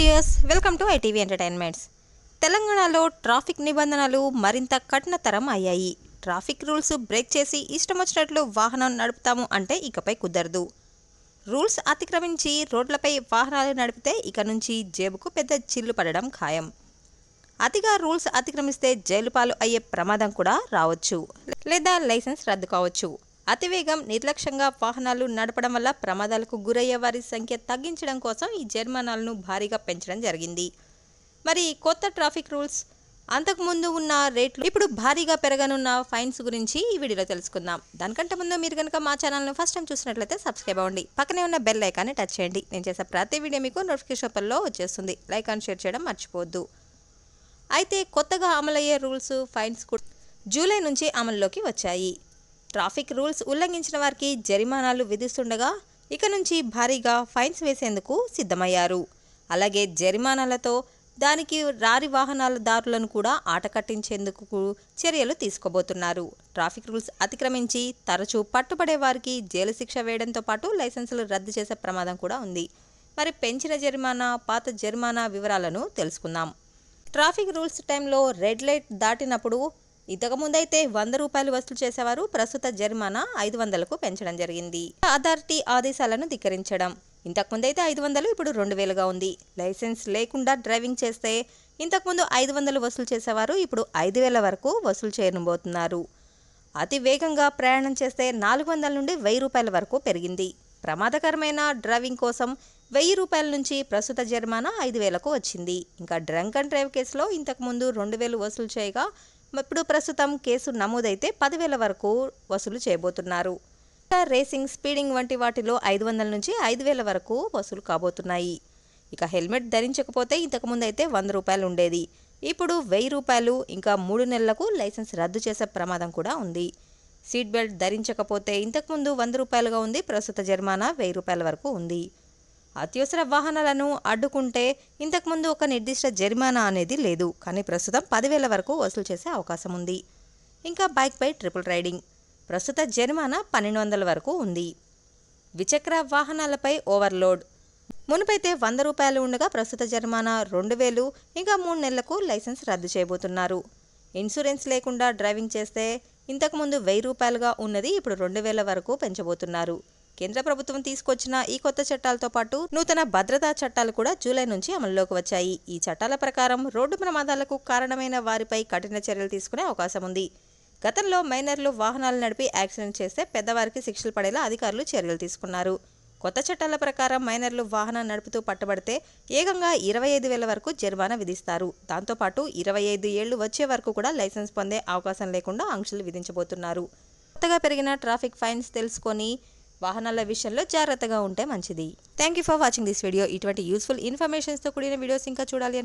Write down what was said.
Us welcome to ITV entertainments తెలంగాణలో traffic నిబంధనలు మరింత కఠినతరం అయ్యాయి. ట్రాఫిక్ రూల్స్ బ్రేక్ చేసి ఇష్టం వచ్చినట్లు వాహనం నడుపుతాము అంటే ఇకపై కుదరదు. రూల్స్ అతిక్రమించి రోడ్లపై వాహనాలు నడిపితే ఇక నుంచి జేబుకు పెద్ద చిల్లు పడడం ఖాయం. అతిగా రూల్స్ అతిక్రమిస్తే జైలు పాలు అయ్యే ప్రమాదం కూడా రావచ్చు. లేదా లైసెన్స్ రద్దు కావచ్చు. అతివేగం నిర్లక్ష్యంగా వాహనాలు నడపడం వల్ల ప్రమాదాలకు గురయ్యే వారి సంఖ్య తగ్గించడం కోసం ఈ జరిమానాలను భారీగా పెంచడం జరిగింది. మరి కొత్త ట్రాఫిక్ రూల్స్ అంతకుముందు ఉన్న రేట్లు ఇప్పుడు భారీగా పెరగనున్న ఫైన్స్ గురించి ఈ వీడియోలో తెలుసుకుందాం. దానికంటే ముందు మీరు కనుక మా ఛానల్ను ఫస్ట్ టైం చూసినట్లయితే సబ్స్క్రైబ్ అవ్వండి. పక్కనే ఉన్న బెల్ ఐకాన్ని టచ్ చేయండి. నేను చేసే ప్రతి వీడియో మీకు నోటిఫికేషన్ పల్లో వచ్చేస్తుంది. లైక్ అండ్ షేర్ చేయడం మర్చిపోవద్దు. అయితే కొత్తగా అమలయ్యే రూల్స్ ఫైన్స్ కూడా జూలై నుంచి అమల్లోకి వచ్చాయి. ట్రాఫిక్ రూల్స్ ఉల్లంఘించిన వారికి జరిమానాలు విధిస్తుండగా ఇక నుంచి భారీగా ఫైన్స్ వేసేందుకు సిద్ధమయ్యారు. అలాగే జరిమానాలతో దానికి రారి వాహనాల దారులను కూడా ఆట కట్టించేందుకు చర్యలు తీసుకోబోతున్నారు. ట్రాఫిక్ రూల్స్ అతిక్రమించి తరచూ పట్టుబడే వారికి జైలు శిక్ష వేయడంతో పాటు లైసెన్సులు రద్దు చేసే ప్రమాదం కూడా ఉంది. మరి పెంచిన జరిమానా పాత జరిమానా వివరాలను తెలుసుకుందాం. ట్రాఫిక్ రూల్స్ టైంలో రెడ్ లైట్ దాటినప్పుడు ఇంతకుముందైతే వంద రూపాయలు వసూలు చేసేవారు. ప్రస్తుత జరిమానా ఐదు వందలకు పెంచడం జరిగింది. అథారిటీ ఆదేశాలను ధిక్కరించడం. ఇంతకుముందైతే ఐదు వందలు ఇప్పుడు రెండు వేలుగా ఉంది. లైసెన్స్ లేకుండా డ్రైవింగ్ చేస్తే ఇంతకుముందు ఐదు వందలు వసూలు చేసేవారు ఇప్పుడు ఐదు వేల వరకు వసూలు చేయనుబోతున్నారు. అతి వేగంగా ప్రయాణం చేస్తే నాలుగు వందల నుండి వెయ్యి రూపాయల వరకు పెరిగింది. ప్రమాదకరమైన డ్రైవింగ్ కోసం వెయ్యి రూపాయల నుంచి ప్రస్తుత జరిమానా ఐదు వేలకు వచ్చింది. ఇంకా డ్రంక్ అండ్ డ్రైవ్ కేసులో ఇంతకుముందు రెండు వేలు వసూలు చేయగా ఇప్పుడు ప్రస్తుతం కేసు నమోదైతే పదివేల వరకు వసూలు చేయబోతున్నారు. రేసింగ్ స్పీడింగ్ వంటి వాటిలో ఐదు వందల నుంచి ఐదు వేల వరకు వసూలు కాబోతున్నాయి. ఇక హెల్మెట్ ధరించకపోతే ఇంతకుముందు అయితే వంద రూపాయలు ఉండేది. ఇప్పుడు వెయ్యి రూపాయలు ఇంకా మూడు నెలలకు లైసెన్స్ రద్దు చేసే ప్రమాదం కూడా ఉంది. సీట్ బెల్ట్ ధరించకపోతే ఇంతకుముందు వంద రూపాయలుగా ఉంది ప్రస్తుత జరిమానా వెయ్యి రూపాయల వరకు ఉంది. అత్యవసర వాహనాలను అడ్డుకుంటే ఇంతకుముందు ఒక నిర్దిష్ట జరిమానా అనేది లేదు. కానీ ప్రస్తుతం పదివేల వరకు వసూలు చేసే అవకాశం ఉంది. ఇంకా బైక్పై ట్రిపుల్ రైడింగ్. ప్రస్తుత జరిమానా పన్నెండు వందల వరకు ఉంది. ద్విచక్ర వాహనాలపై ఓవర్లోడ్. మునుపైతే వంద రూపాయలు ఉండగా ప్రస్తుత జరిమానా రెండు వేలు ఇంకా మూడు నెలలకు లైసెన్స్ రద్దు చేయబోతున్నారు. ఇన్సూరెన్స్ లేకుండా డ్రైవింగ్ చేస్తే ఇంతకుముందు వెయ్యి రూపాయలుగా ఉన్నది ఇప్పుడు రెండు వేల వరకు పెంచబోతున్నారు. కేంద్ర ప్రభుత్వం తీసుకొచ్చిన ఈ కొత్త చట్టాలతో పాటు నూతన భద్రతా చట్టాలు కూడా జూలై నుంచి అమల్లోకి వచ్చాయి. ఈ చట్టాల ప్రకారం రోడ్డు ప్రమాదాలకు కారణమైన వారిపై కఠిన చర్యలు తీసుకునే అవకాశం ఉంది. గతంలో మైనర్లు వాహనాలు నడిపి యాక్సిడెంట్ చేస్తే పెద్దవారికి శిక్షలు పడేలా అధికారులు చర్యలు తీసుకున్నారు. కొత్త చట్టాల ప్రకారం మైనర్లు వాహనం నడుపుతూ పట్టబడితే ఏకంగా ఇరవై ఐదు వేల వరకు జరిమానా విధిస్తారు. దాంతోపాటు ఇరవై ఐదు ఏళ్ళు వచ్చే వరకు కూడా లైసెన్స్ పొందే అవకాశం లేకుండా ఆంక్షలు విధించబోతున్నారు. కొత్తగా పెరిగిన ట్రాఫిక్ ఫైన్స్ తెలుసుకొని వాహనాల విషయంలో జాగ్రత్తగా ఉంటే మంచిది. Thank you for watching this video ఇటువంటి యూస్ఫుల్ ఇన్ఫర్మేషన్స్తో కూడిన వీడియోస్ ఇంకా చూడాలి